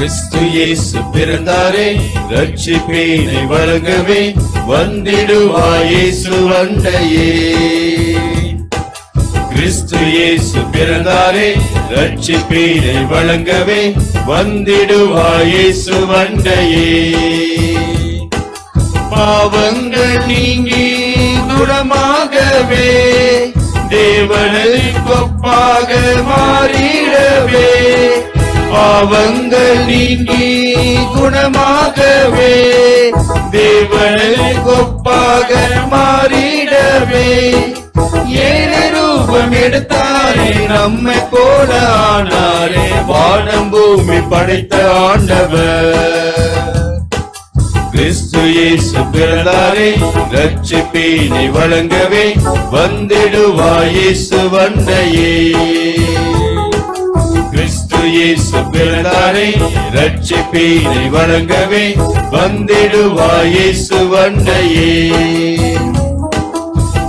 கிறிஸ்து இயேசு பிறந்தாரே ரட்சிப்பேனை வழங்கவே வந்திடுவாயேசு இயேசு வண்டையே கிறிஸ்து இயேசு பிறந்தாரே ரட்சிப்பேனை வழங்கவே வந்திடுவாயேசு வண்டையே பாவங்கள் நீங்கி குணமாகவே தேவனை கொப்பாக மாறிடவே. பாவங்கள் நீங்கி குணமாகவே தேவனை கொப்பாக மாறிடவே. ஏழு ரூபம் எடுத்தாரே நம்மை போல ஆனாரே வானம் பூமி படைத்த ஆண்டவர். கிறிஸ்து இயேசு பிறந்தாரே ரட்சிப்பீனை வழங்கவே வந்திடுவாய் இயேசு வண்டையே இயேசு பிறந்தாரே ரட்சிப்பீனை வழங்கவே வந்திடுவாய் இயேசு வண்டையே.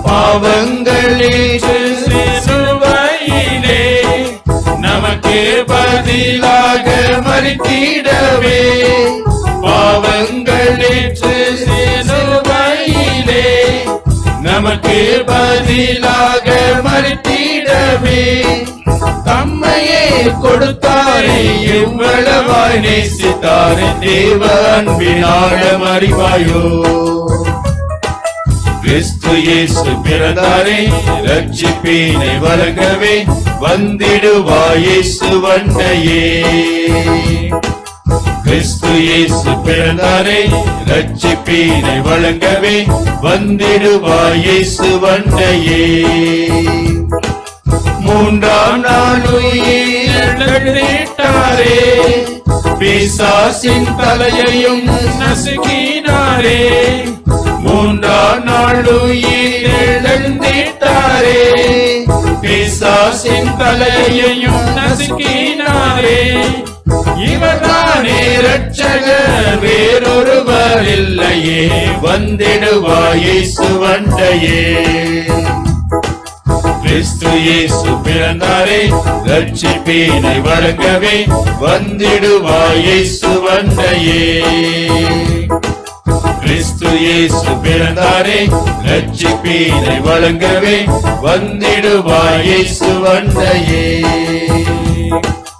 பாவங்களே சிலுவையிலே நமக்கு பதிலாக மறித்திடவே. பாவங்களே சிலுவையிலே நமக்கு பதிலாக மறித்திடவே தம்மையே கொடுத்தாரே எவ்வளவாய் நேசித்தாரே தேவ அன்பினாழம் அறிவாயோ. கிறிஸ்து இயேசு பிறந்தாரே ரட்சிப்பீனை வழங்கவே வந்திடுவாயேசு வண்டையே இயேசு பிறந்தாரே ரட்சிப்பீரை வழங்கவே வந்திடுவாய் இயேசு வண்டையே. மூன்றாம் நாள் உயிரிட்டாரே பிசாசின் தலையையும் நசுக்கினாரே. மூன்றாம் நாள் உயிரிழந்திட்டாரே பிசாசின் தலையையும் நசுக்கினாரே இவர்தானே ரட்சகர் வேறொருவர் இல்லையே வந்திடுவாயே சுவண்டையே கிறிஸ்து இயேசு பிறந்தாரே ரட்சிப்பீனை வழங்கவே வந்திடுவாய் சுவண்டையே கிறிஸ்து இயேசு பிறந்தாரே ரட்சிப்பீனை வழங்கவே வந்திடுவாய் இயேசு வண்டையே